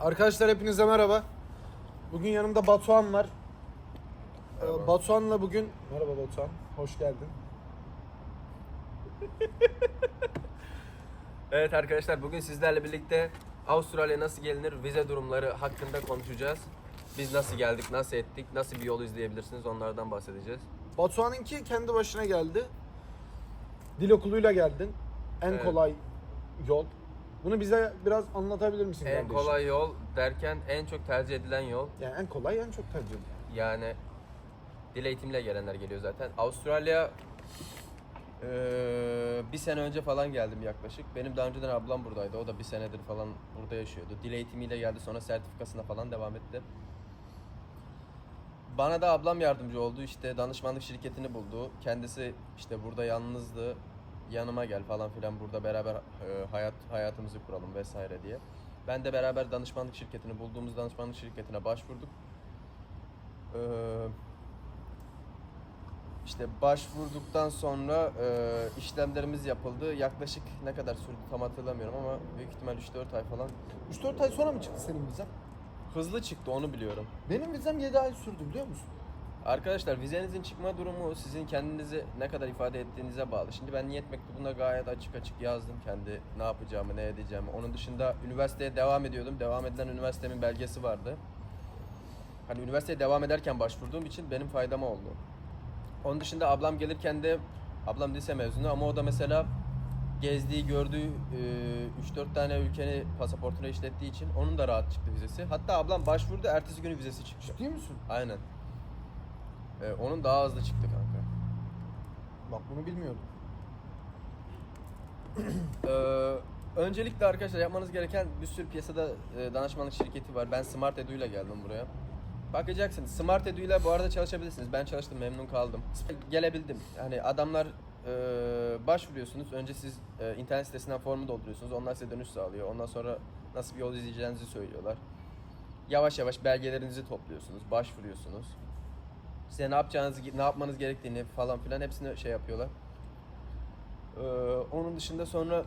Arkadaşlar hepinize merhaba. Bugün yanımda Batuhan var. Ee, Merhaba. Batuhan'la bugün... Merhaba Batuhan, hoş geldin. Evet arkadaşlar bugün sizlerle birlikte Avustralya nasıl gelinir vize durumları hakkında konuşacağız. Biz nasıl geldik, nasıl ettik, nasıl bir yol izleyebilirsiniz onlardan bahsedeceğiz. Batuhan'ınki kendi başına geldi. Dil okuluyla geldin. En Evet. kolay yol. Bunu bize biraz anlatabilir misin En kardeşim? kolay yol derken en çok tercih edilen yol Yani en kolay, en çok tercih edilen. yani dil eğitimiyle gelenler geliyor zaten. Avustralya eee, bir sene önce falan geldim yaklaşık. Benim daha önceden ablam buradaydı. O da bir senedir falan burada yaşıyordu. Dil eğitimiyle geldi sonra sertifikasına falan devam etti. Bana da ablam yardımcı oldu. İşte danışmanlık şirketini buldu. Kendisi işte burada yalnızdı. Yanıma gel falan filan burada beraber e, hayat hayatımızı kuralım vesaire diye. Ben de beraber danışmanlık şirketini bulduğumuz danışmanlık şirketine başvurduk. Ee, işte başvurduktan sonra e, işlemlerimiz yapıldı. Yaklaşık ne kadar sürdü tam hatırlamıyorum ama büyük ihtimal 3-4 ay falan. 3-4 ay sonra mı çıktı senin vizen? Hızlı çıktı onu biliyorum. Benim vizem 7 ay sürdü biliyor musun? Arkadaşlar vizenizin çıkma durumu sizin kendinizi ne kadar ifade ettiğinize bağlı. Şimdi ben niyet mektubunda gayet açık açık yazdım kendi ne yapacağımı, ne edeceğimi. Onun dışında üniversiteye devam ediyordum. Devam edilen üniversitemin belgesi vardı. Hani üniversiteye devam ederken başvurduğum için benim faydama oldu. Onun dışında ablam gelirken de ablam lise mezunu ama o da mesela gezdiği, gördüğü e, 3-4 tane ülkenin pasaportunu işlettiği için onun da rahat çıktı vizesi. Hatta ablam başvurdu, ertesi günü vizesi çıktı. Ciddi misin? Aynen. Ee, onun daha hızlı çıktı kanka. Bak bunu bilmiyordum. Ee, öncelikle arkadaşlar yapmanız gereken bir sürü piyasada e, danışmanlık şirketi var. Ben Smart Edu ile geldim buraya. Bakacaksınız. Smart Edu ile bu arada çalışabilirsiniz. Ben çalıştım, memnun kaldım. Gelebildim. Hani adamlar e, başvuruyorsunuz. Önce siz e, internet sitesinden formu dolduruyorsunuz. Onlar size dönüş sağlıyor. Ondan sonra nasıl bir yol izleyeceğinizi söylüyorlar. Yavaş yavaş belgelerinizi topluyorsunuz, başvuruyorsunuz. Size ne yapacağınızı, ne yapmanız gerektiğini falan filan hepsini şey yapıyorlar. Ee, onun dışında sonra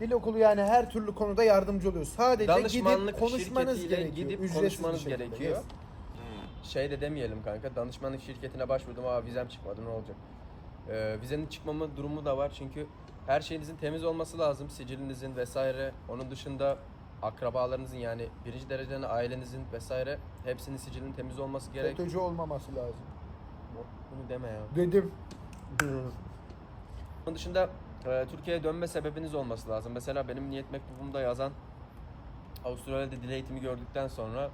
Dil okulu yani her türlü konuda yardımcı oluyor. Sadece danışmanlık gidip konuşmanız şirketiyle gerekiyor. gidip Ücretsiz konuşmanız şekilde. gerekiyor. Şey de demeyelim kanka. Danışmanlık şirketine başvurdum ama vizem çıkmadı ne olacak? Ee, vizenin çıkmama durumu da var çünkü her şeyinizin temiz olması lazım. Sicilinizin vesaire. Onun dışında akrabalarınızın yani birinci dereceden ailenizin vesaire hepsinin sicilinin temiz olması gerek. FETÖ'cü olmaması lazım. Bunu deme ya. Dedim. Onun dışında e, Türkiye'ye dönme sebebiniz olması lazım. Mesela benim niyet mektubumda yazan Avustralya'da dil eğitimi gördükten sonra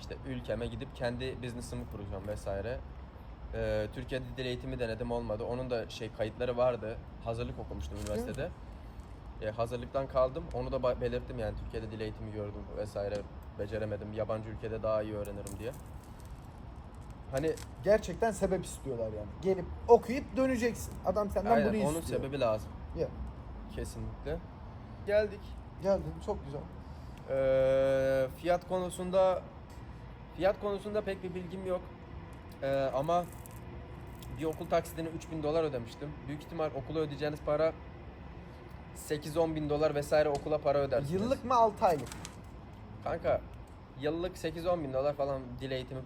işte ülkeme gidip kendi business'ımı kuracağım vesaire. E, Türkiye'de dil eğitimi denedim olmadı. Onun da şey kayıtları vardı. Hazırlık okumuştum üniversitede. E, hazırlıktan kaldım. Onu da belirttim yani Türkiye'de dil eğitimi gördüm vesaire beceremedim. Yabancı ülkede daha iyi öğrenirim diye. Hani Gerçekten sebep istiyorlar yani. Gelip okuyup döneceksin. Adam senden aynen, bunu onun istiyor. sebebi lazım. Ya, Kesinlikle. Geldik. geldin çok güzel. Ee, fiyat konusunda fiyat konusunda pek bir bilgim yok. Ee, ama bir okul taksidine 3000 dolar ödemiştim. Büyük ihtimal okula ödeyeceğiniz para 8-10 bin dolar vesaire okula para ödersiniz. Yıllık mı 6 aylık? Kanka yıllık 8-10 bin dolar falan dil eğitimi.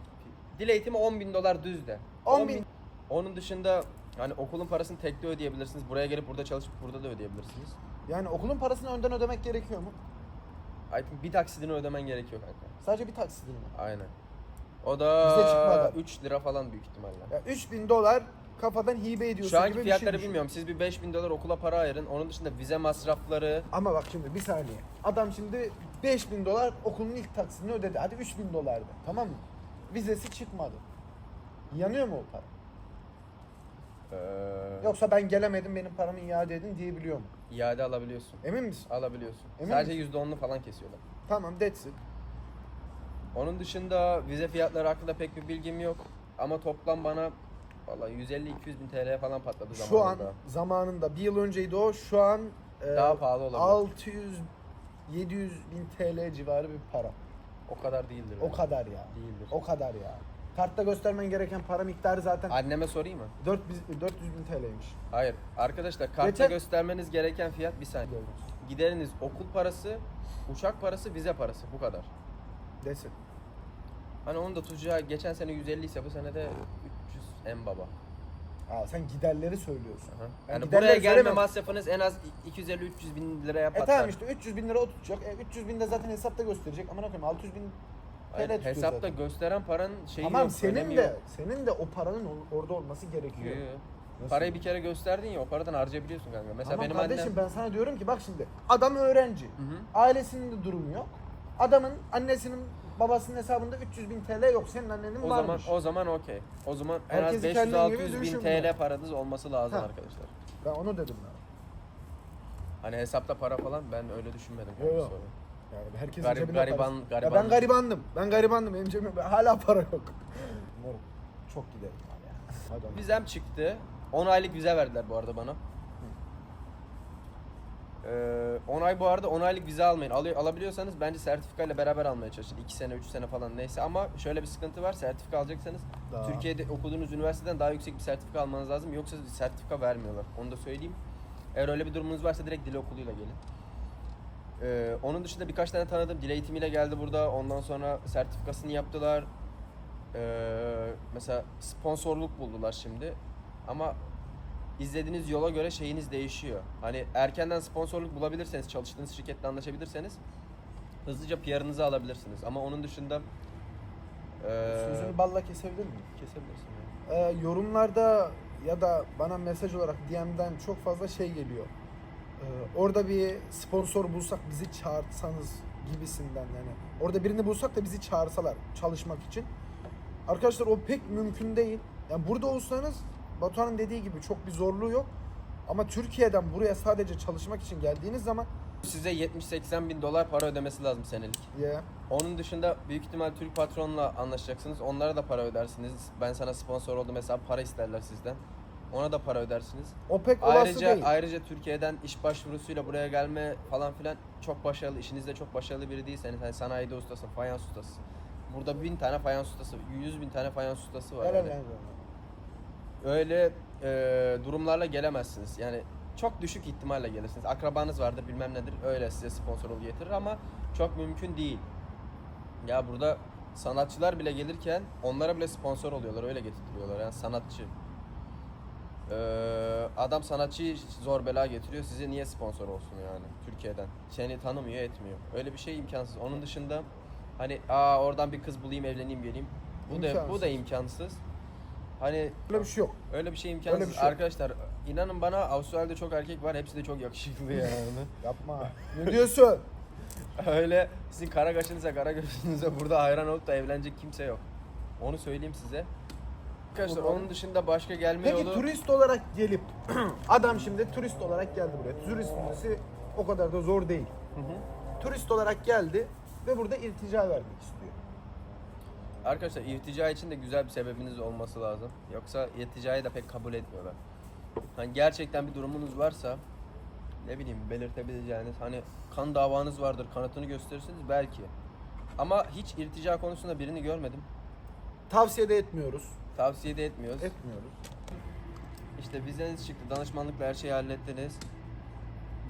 Dil eğitimi 10 bin dolar düz de. 10 bin. Onun dışında hani okulun parasını tekte ödeyebilirsiniz. Buraya gelip burada çalışıp burada da ödeyebilirsiniz. Yani okulun parasını önden ödemek gerekiyor mu? I think bir taksidini ödemen gerekiyor kanka. Sadece bir taksidini mi? Aynen. O Bize da çıkmadı. 3 lira falan büyük ihtimalle. Ya 3000 dolar kafadan hibe ediyorsun Şu anki gibi bir fiyatları şey düşün. bilmiyorum. Siz bir 5000 dolar okula para ayırın. Onun dışında vize masrafları. Ama bak şimdi bir saniye. Adam şimdi 5000 dolar okulun ilk taksidini ödedi. Hadi 3000 dolardı. Tamam mı? Vizesi çıkmadı. Yanıyor mu o para? Eee Yoksa ben gelemedim benim paramı iade edin diyebiliyor mu? iade alabiliyorsun. Emin misin? Alabiliyorsun. Emin Sadece misin? %10'unu falan kesiyorlar. Tamam that's it. Onun dışında vize fiyatları hakkında pek bir bilgim yok. Ama toplam bana vallahi 150-200 bin TL falan patladı Şu an zamanında. zamanında bir yıl önceydi o. Şu an e, Daha pahalı olabilir. 600 700 bin TL civarı bir para. O kadar değildir. O bence. kadar ya. Değildir. O kadar ya. Kartta göstermen gereken para miktarı zaten Anneme sorayım mı? 400, 400 bin TL'ymiş. Hayır. Arkadaşlar karta Geçen- göstermeniz gereken fiyat bir saniye. Gideriniz okul parası Uçak parası, vize parası bu kadar. Desin. Hani onu da tutacağı geçen sene 150 ise bu sene de 300 en baba. Aa, sen giderleri söylüyorsun. Aha. Ben Yani giderleri buraya gelme söylemem. masrafınız en az 250-300 bin liraya E patlar. tamam işte 300 bin lira o tutacak. E, 300 bin de zaten hesapta gösterecek. Aman koyayım 600 bin Hayır, TL tutuyor hesapta zaten. gösteren paranın şeyi Tamam yok, senin önemi de yok. senin de o paranın ol- orada olması gerekiyor. Yo, yo. Nasıl? Parayı bir kere gösterdin ya o paradan harcayabiliyorsun kanka. Mesela Tamam benim kardeşim annem... ben sana diyorum ki bak şimdi adam öğrenci. Hı hı. Ailesinin de durumu yok. Adamın annesinin babasının hesabında 300 bin TL yok. Senin annenin O zaman varmış. o zaman okey. O zaman en az Herkesi kendin gibi 500-600 bin düşünme. TL paranız olması lazım Ha. arkadaşlar. Ben onu dedim ben. Hani hesapta para falan ben öyle düşünmedim. Yo, kanka yo. sonra. Yani herkesin Garip- cebine gariban- parası. Ya gariban- ben garibandım. Ben garibandım. Benim cebimde hala para yok. Moruk, Çok giderim ya. Hadi Vizem çıktı. 10 aylık vize verdiler bu arada bana. Ee, 10 ay bu arada 10 aylık vize almayın. Alıyor, alabiliyorsanız bence sertifikayla beraber almaya çalışın. 2 sene 3 sene falan neyse ama şöyle bir sıkıntı var. Sertifika alacaksanız Daha. Türkiye'de okuduğunuz üniversiteden daha yüksek bir sertifika almanız lazım. Yoksa sertifika vermiyorlar. Onu da söyleyeyim. Eğer öyle bir durumunuz varsa direkt dil okuluyla gelin. Ee, onun dışında birkaç tane tanıdım. Dil eğitimiyle geldi burada. Ondan sonra sertifikasını yaptılar. Ee, mesela sponsorluk buldular şimdi. Ama izlediğiniz yola göre şeyiniz değişiyor. Hani erkenden sponsorluk bulabilirseniz, çalıştığınız şirketle anlaşabilirseniz hızlıca PR'ınızı alabilirsiniz. Ama onun dışında ee, Sözünü balla kesebilir miyim? kesebilirsin. Ee, yorumlarda ya da bana mesaj olarak DM'den çok fazla şey geliyor. Ee, orada bir sponsor bulsak bizi çağırsanız gibisinden yani. Orada birini bulsak da bizi çağırsalar çalışmak için. Arkadaşlar o pek mümkün değil. Yani burada olsanız Batuhan'ın dediği gibi çok bir zorluğu yok. Ama Türkiye'den buraya sadece çalışmak için geldiğiniz zaman Size 70-80 bin dolar para ödemesi lazım senelik. ya Onun dışında büyük ihtimal Türk patronla anlaşacaksınız. Onlara da para ödersiniz. Ben sana sponsor oldum mesela para isterler sizden. Ona da para ödersiniz. o pek olası Ayrıca değil. ayrıca Türkiye'den iş başvurusuyla buraya gelme falan filan çok başarılı. işinizde çok başarılı biri değilseniz hani sanayide ustasın, fayans ustasısın. Burada bin tane fayans ustası, yüz bin tane fayans ustası var. Helal yani. yani. Öyle e, durumlarla gelemezsiniz. Yani çok düşük ihtimalle gelirsiniz. Akrabanız vardır bilmem nedir öyle size sponsor ol getirir ama çok mümkün değil. Ya burada sanatçılar bile gelirken onlara bile sponsor oluyorlar öyle getirtiyorlar yani sanatçı. Ee, adam sanatçıyı zor bela getiriyor size niye sponsor olsun yani Türkiye'den. Seni tanımıyor etmiyor. Öyle bir şey imkansız. Onun dışında hani aa oradan bir kız bulayım evleneyim geleyim. Bu da bu da İmkansız. Hani Öyle bir şey yok. Öyle bir şey imkansız. Öyle bir şey yok. Arkadaşlar inanın bana Avustralya'da çok erkek var. Hepsi de çok yakışıklı yani. Yapma. ne diyorsun? Öyle sizin kara kaşınıza kara gözünüze burada hayran olup da evlenecek kimse yok. Onu söyleyeyim size. Arkadaşlar onun dışında başka gelme Peki yolu... turist olarak gelip adam şimdi turist olarak geldi buraya. Turist vizesi o kadar da zor değil. Hı hı. Turist olarak geldi ve burada irtica vermek istiyor. Arkadaşlar irtica için de güzel bir sebebiniz olması lazım. Yoksa irticayı da pek kabul etmiyorlar. Hani gerçekten bir durumunuz varsa ne bileyim belirtebileceğiniz hani kan davanız vardır kanıtını gösterirsiniz belki. Ama hiç irtica konusunda birini görmedim. Tavsiye de etmiyoruz. Tavsiye de etmiyoruz. Etmiyoruz. İşte vizeniz çıktı, danışmanlıkla her şeyi hallettiniz.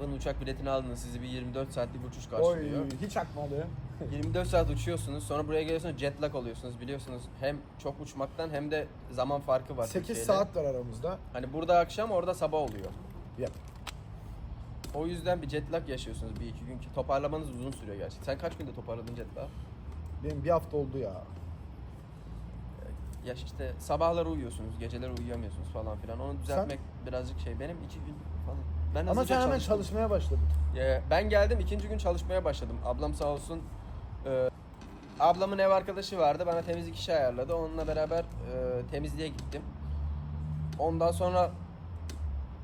Bunun uçak biletini aldınız, sizi bir 24 saatlik uçuş Oy karşılıyor. hiç akmadı. 24 saat uçuyorsunuz, sonra buraya geliyorsunuz jet lag oluyorsunuz biliyorsunuz. Hem çok uçmaktan hem de zaman farkı var. 8 Türkiye'yle. saat var aramızda. Hani burada akşam, orada sabah oluyor. Yap. O yüzden bir jet lag yaşıyorsunuz bir iki gün ki toparlamanız uzun sürüyor gerçekten. Sen kaç günde toparladın jet lag? Benim bir hafta oldu ya. Ya işte sabahları uyuyorsunuz, geceleri uyuyamıyorsunuz falan filan. Onu düzeltmek birazcık şey. Benim iki gün falan. Ben Ama sen hemen çalıştım. çalışmaya başladın. Ben geldim ikinci gün çalışmaya başladım. Ablam sağ olsun. e, ablamın ev arkadaşı vardı. Bana temizlik işi ayarladı. Onunla beraber e, temizliğe gittim. Ondan sonra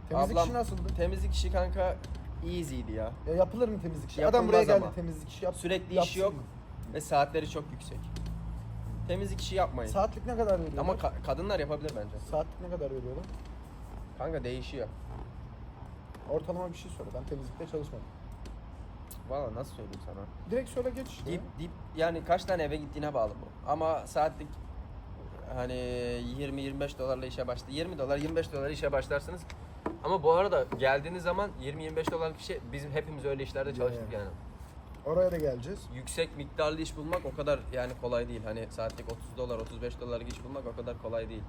Temizlik ablam- işi nasıldı? temizlik işi kanka easy'ydi ya. Ya yapılır mı temizlik işi? Adam Yapılmaz buraya geldi ama. temizlik işi yap. Sürekli iş yapsın yok mı? ve saatleri çok yüksek. Temizlik işi yapmayın. Saatlik ne kadar veriyorlar? Ama ka- kadınlar yapabilir bence. Saatlik ne kadar veriyorlar? Kanka değişiyor. Ortalama bir şey söyle. Ben temizlikte çalışmadım. Valla nasıl söyleyeyim sana? Direkt söyle geç işte. Dip dip yani kaç tane eve gittiğine bağlı bu. Ama saatlik hani 20-25 dolarla işe başla 20 dolar 25 dolar işe başlarsınız. Ama bu arada geldiğiniz zaman 20-25 dolarlık işe bizim hepimiz öyle işlerde çalıştık Ya, ya. yani. Oraya da geleceğiz. yüksek miktarlı iş bulmak o kadar yani kolay değil. Hani saatlik 30 dolar, 35 dolarlık iş bulmak o kadar kolay değil.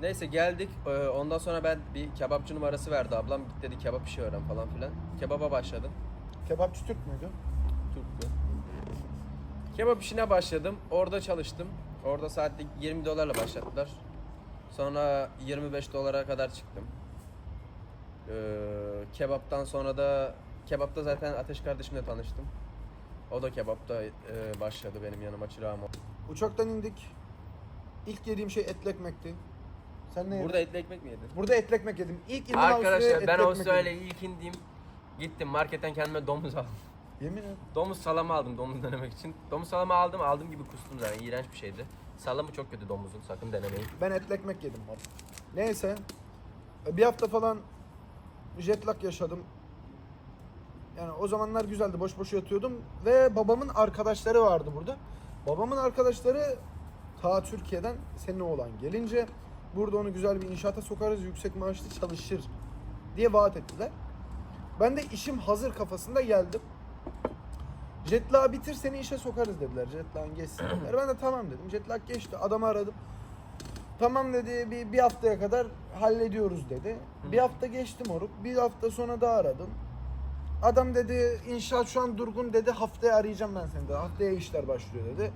Neyse geldik. Ee, Ondan sonra ben bir kebapçı numarası verdi ablam. Git dedi kebap işi öğren falan filan. Kebaba başladım. Kebapçı Türk müydü? Türk'tü. Kebap işine başladım. Orada çalıştım. Orada saatlik 20 dolarla başlattılar. Sonra 25 dolara kadar çıktım. Ee, kebaptan sonra da kebapta zaten Ateş kardeşimle tanıştım. O da kebapta e, başladı benim yanıma çırağım oldu. Uçaktan indik. İlk yediğim şey etli ekmekti. Sen ne yedin? Burada etli ekmek mi yedin? Burada etli ekmek yedim. İlk indim Avustralya'ya Arkadaşlar etli ben ekmek Avustralya'ya yedim. ilk indiğim gittim marketten kendime domuz aldım. Yemin ederim. Domuz salamı aldım domuz denemek için. Domuz salamı aldım aldığım gibi kustum zaten iğrenç bir şeydi. Salamı çok kötü domuzun sakın denemeyin. Ben etli ekmek yedim. Neyse. Bir hafta falan jet lag yaşadım. Yani o zamanlar güzeldi. Boş boş yatıyordum. Ve babamın arkadaşları vardı burada. Babamın arkadaşları ta Türkiye'den senin oğlan gelince burada onu güzel bir inşaata sokarız. Yüksek maaşlı çalışır diye vaat ettiler. Ben de işim hazır kafasında geldim. Jet lag bitir seni işe sokarız dediler. Jet lag geçsin dediler. Ben de tamam dedim. Jet lag geçti. Adamı aradım. Tamam dedi bir, bir haftaya kadar hallediyoruz dedi. Bir hafta geçti moruk. Bir hafta sonra da aradım. Adam dedi inşaat şu an durgun dedi haftaya arayacağım ben seni dedi. Haftaya işler başlıyor dedi.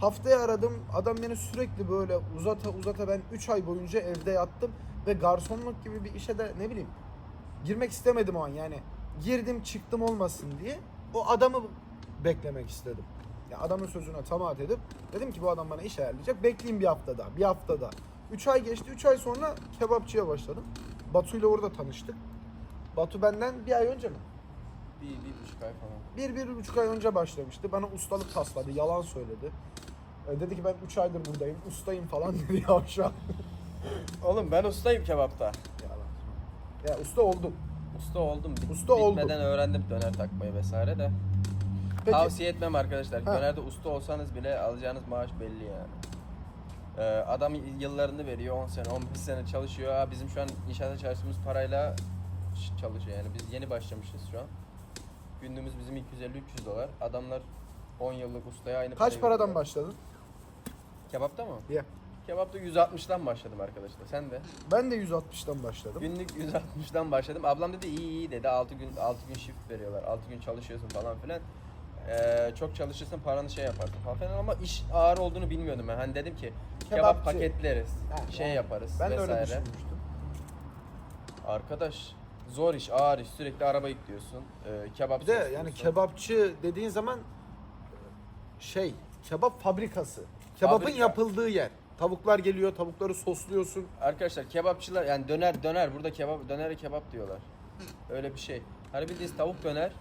Haftaya aradım. Adam beni sürekli böyle uzata uzata ben 3 ay boyunca evde yattım. Ve garsonluk gibi bir işe de ne bileyim girmek istemedim o an yani. Girdim çıktım olmasın diye. O adamı beklemek istedim. Ya adamın sözüne tamaat edip dedim ki bu adam bana iş ayarlayacak. Bekleyeyim bir hafta daha, bir hafta daha. 3 ay geçti. 3 ay sonra kebapçıya başladım. Batu ile orada tanıştık. Batu benden bir ay önce mi? Bir, bir buçuk ay falan. Bir, bir buçuk ay önce başlamıştı. Bana ustalık tasladı, yalan söyledi. E, dedi ki ben 3 aydır buradayım, ustayım falan dedi ya şu an. Oğlum ben ustayım kebapta. Yalan. Ya usta oldum. Usta oldum. Bit- Usta oldum. Bitmeden öğrendim döner takmayı vesaire de. Peki. Tavsiye etmem arkadaşlar. Ha. Dönerde usta olsanız bile alacağınız maaş belli yani. Ee, adam yıllarını veriyor 10 sene 15 sene çalışıyor. Aa, bizim şu an inşaatta çalıştığımız parayla çalışıyor yani. Biz yeni başlamışız şu an. Günlüğümüz bizim 250-300 dolar. Adamlar 10 yıllık ustaya aynı Kaç parayı paradan veriyorlar. başladın? Kebapta mı? Ya. Kebapta 160'dan başladım arkadaşlar. Sen de? Ben de 160'tan başladım. Günlük 160'dan başladım. Ablam dedi iyi iyi dedi. 6 gün 6 gün shift veriyorlar. 6 gün çalışıyorsun falan filan. Ee, çok çalışırsın paranı şey yaparsın falan filan ama iş ağır olduğunu bilmiyordum ben. Hani dedim ki kebap Kebapçı. paketleriz. Ha, şey yani. yaparız Ben de vesaire. öyle düşünmüştüm. Arkadaş zor iş, ağır iş. Sürekli araba yüklüyorsun. Ee, kebap Bir de yani kebapçı dediğin zaman şey kebap fabrikası. Kebabın Fabrika. yapıldığı yer. Tavuklar geliyor, tavukları sosluyorsun. Arkadaşlar kebapçılar yani döner döner burada kebap dönere kebap diyorlar. Öyle bir şey. Hani bildiğiniz tavuk döner.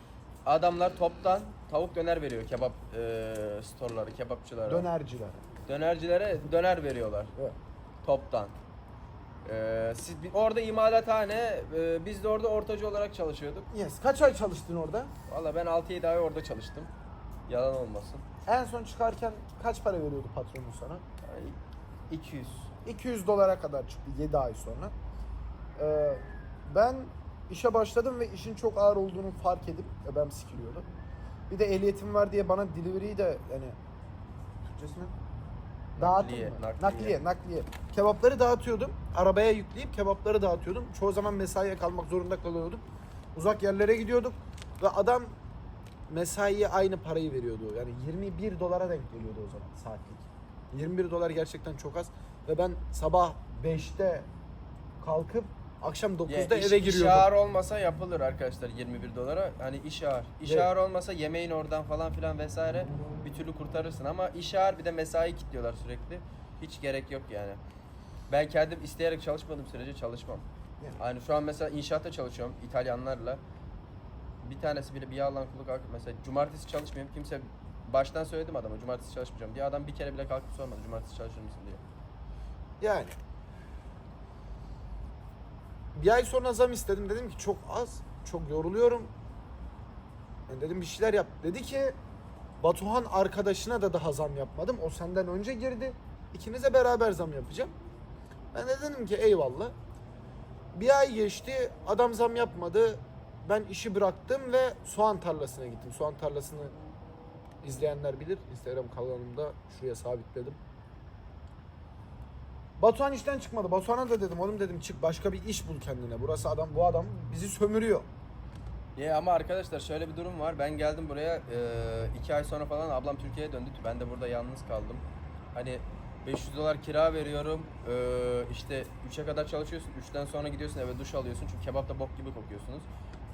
Adamlar toptan tavuk döner veriyor kebap e, storeları, kebapçılara. Dönerciler. Dönercilere döner veriyorlar Evet. toptan. Ee, siz orada imalathane, e, biz de orada ortacı olarak çalışıyorduk. Yes. Kaç ay çalıştın orada? Valla ben 6-7 ay orada çalıştım. Yalan olmasın. En son çıkarken kaç para veriyordu patronun sana? Yani 200. 200 dolara kadar çıktı 7 ay sonra. Ee, ben işe başladım ve işin çok ağır olduğunu fark edip e, ben sikiliyordum. Bir de ehliyetim var diye bana delivery'yi de yani Türkçesi ne? Dağıtım Nakliye, mı? nakliye. nakliye, nakliye. Kebapları dağıtıyordum. Arabaya yükleyip kebapları dağıtıyordum. Çoğu zaman mesaiye kalmak zorunda kalıyordum. Uzak yerlere gidiyorduk ve adam mesaiye aynı parayı veriyordu. Yani 21 dolara denk geliyordu o zaman saatlik. 21 dolar gerçekten çok az ve ben sabah 5'te kalkıp akşam 9'da Ya iş- eve iş giriyordum. ağır olmasa yapılır arkadaşlar 21 dolara. Hani iş ağır. İş Evet. ağır olmasa yemeğin oradan falan filan vesaire bir türlü kurtarırsın ama iş ağır bir de mesai kilitliyorlar sürekli. Hiç gerek yok yani. Ben kendim isteyerek çalışmadığım sürece çalışmam. Yani. Şu an mesela inşaatta çalışıyorum İtalyanlarla. Bir tanesi bile bir yalan kulak kalkıp mesela cumartesi çalışmıyorum. Kimse baştan söyledim adama cumartesi çalışmayacağım diye adam bir kere bile kalkıp sormadı cumartesi çalışır mısın diye. Yani. Bir ay sonra zam istedim. Dedim ki çok az. Çok yoruluyorum. Ben dedim bir şeyler yap. Dedi ki Batuhan arkadaşına da daha zam yapmadım. O senden önce girdi. İkinize beraber zam yapacağım. Ben de dedim ki eyvallah. Bir ay geçti. Adam zam yapmadı. Ben işi bıraktım ve soğan tarlasına gittim. Soğan tarlasını izleyenler bilir. Instagram kanalımda şuraya sabitledim. Batuhan işten çıkmadı. Batuhan'a da dedim oğlum dedim çık başka bir iş bul kendine. Burası adam bu adam bizi sömürüyor. Ya ama arkadaşlar şöyle bir durum var. Ben geldim buraya e, iki ay sonra falan ablam Türkiye'ye döndü. Ben de burada yalnız kaldım. Hani 500 dolar kira veriyorum. E, işte 3'e kadar çalışıyorsun. 3'ten sonra gidiyorsun eve duş alıyorsun. Çünkü kebapta bok gibi kokuyorsunuz.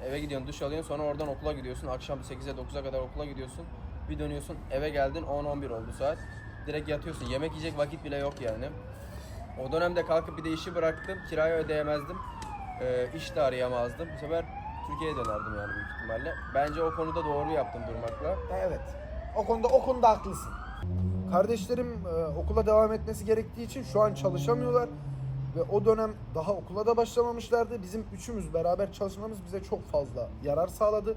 Eve gidiyorsun duş alıyorsun sonra oradan okula gidiyorsun. Akşam 8'e 9'a kadar okula gidiyorsun. Bir dönüyorsun eve geldin 10-11 oldu saat. Direkt yatıyorsun. Yemek yiyecek vakit bile yok yani. O dönemde kalkıp bir de işi bıraktım. Kirayı ödeyemezdim. E, iş de arayamazdım. Bu sefer Türkiye'ye dönerdim yani büyük ihtimalle. Bence o konuda doğru yaptım durmakla. Evet. O konuda o konuda haklısın. Kardeşlerim e, okula devam etmesi gerektiği için şu an çalışamıyorlar ve o dönem daha okula da başlamamışlardı. Bizim üçümüz beraber çalışmamız bize çok fazla yarar sağladı.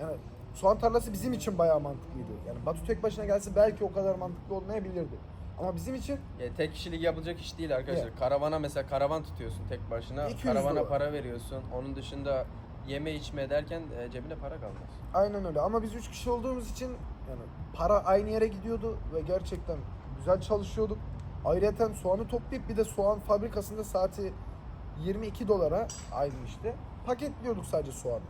Yani soğan tarlası bizim için bayağı mantıklıydı. Yani Batu tek başına gelse belki o kadar mantıklı olmayabilirdi. Ama bizim için Ya tek kişilik yapılacak iş değil arkadaşlar. Evet. Karavana mesela karavan tutuyorsun tek başına. 200 Karavana dolar. para veriyorsun. Onun dışında yeme içme derken e, cebine para kalmaz. aynen öyle. Ama biz üç kişi olduğumuz için yani para aynı yere gidiyordu ve gerçekten güzel çalışıyorduk. Ayrıca soğanı toplayıp bir de soğan fabrikasında saati 22 dolara aynı işte paketliyorduk sadece soğanı.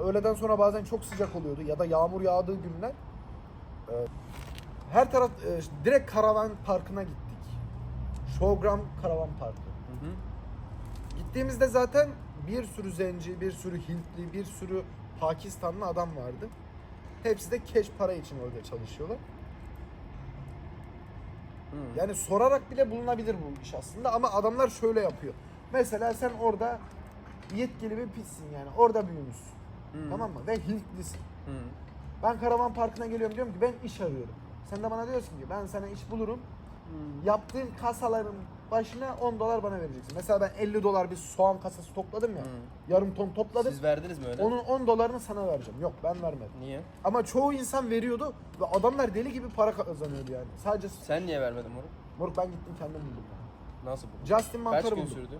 Öğleden sonra bazen çok sıcak oluyordu ya da yağmur yağdığı günler. e, Her taraf e, direkt karavan parkına gittik. Showgram Karavan Parkı. Hı hı. Gittiğimizde zaten bir sürü zenci, bir sürü Hintli, bir sürü Pakistanlı adam vardı. Hepsi de keş para için orada çalışıyorlar. Hı. Yani sorarak bile bulunabilir bu iş aslında ama adamlar şöyle yapıyor. Mesela sen orada yetkili bir pissin yani orada büyümüşsün. Hı. Tamam mı? Ve Hintlisin. Hı. Ben karavan parkına geliyorum diyorum ki ben iş arıyorum. Sen de bana diyorsun ki ben sana iş bulurum. Yaptığın kasaların başına 10 dolar bana vereceksin. Mesela ben 50 dolar bir soğan kasası topladım ya. Hı. Yarım ton topladım. Siz verdiniz mi öyle? Onun 10 dolarını sana vereceğim. Yok ben vermedim. Niye? Ama çoğu insan veriyordu ve adamlar deli gibi para kazanıyordu yani. Sadece Sen niye vermedin bunu? moruk ben gittim kendim buldum. yani. Nasıl buldun? Justin Kaç mantarı gün buldum. sürdü?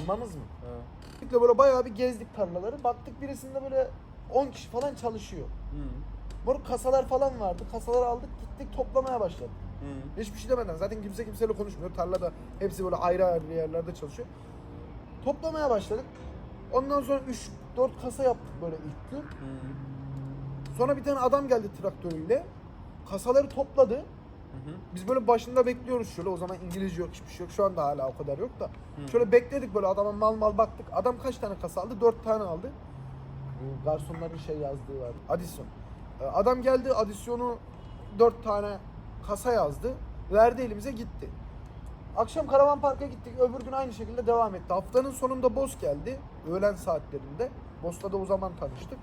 Bulmamız mı? Gittik de böyle bayağı bir gezdik tarlaları. Baktık birisinde böyle 10 kişi falan çalışıyor. Hı. Moruk kasalar falan vardı. Kasaları aldık gittik toplamaya başladık. Hiçbir şey demeden zaten kimse kimseyle konuşmuyor. Tarlada hepsi böyle ayrı ayrı yerlerde çalışıyor. Toplamaya başladık. Ondan sonra 3-4 kasa yaptık böyle ilk gün. Hı. Sonra bir tane adam geldi traktörüyle. Kasaları topladı. Hı hı. Biz böyle başında bekliyoruz şöyle. O zaman İngilizce yok, hiçbir şey yok. Şu anda hala o kadar yok da. Hı. Şöyle bekledik böyle adama mal mal baktık. Adam kaç tane kasa aldı? 4 tane aldı. Bu garsonların şey yazdığı var. Adisyon. Ee, Adam geldi adisyonu 4 tane kasa yazdı. Verdi elimize gitti. Akşam karavan parka gittik. Öbür gün aynı şekilde devam etti. Haftanın sonunda boss geldi. Öğlen saatlerinde. Boss'la da o zaman tanıştık.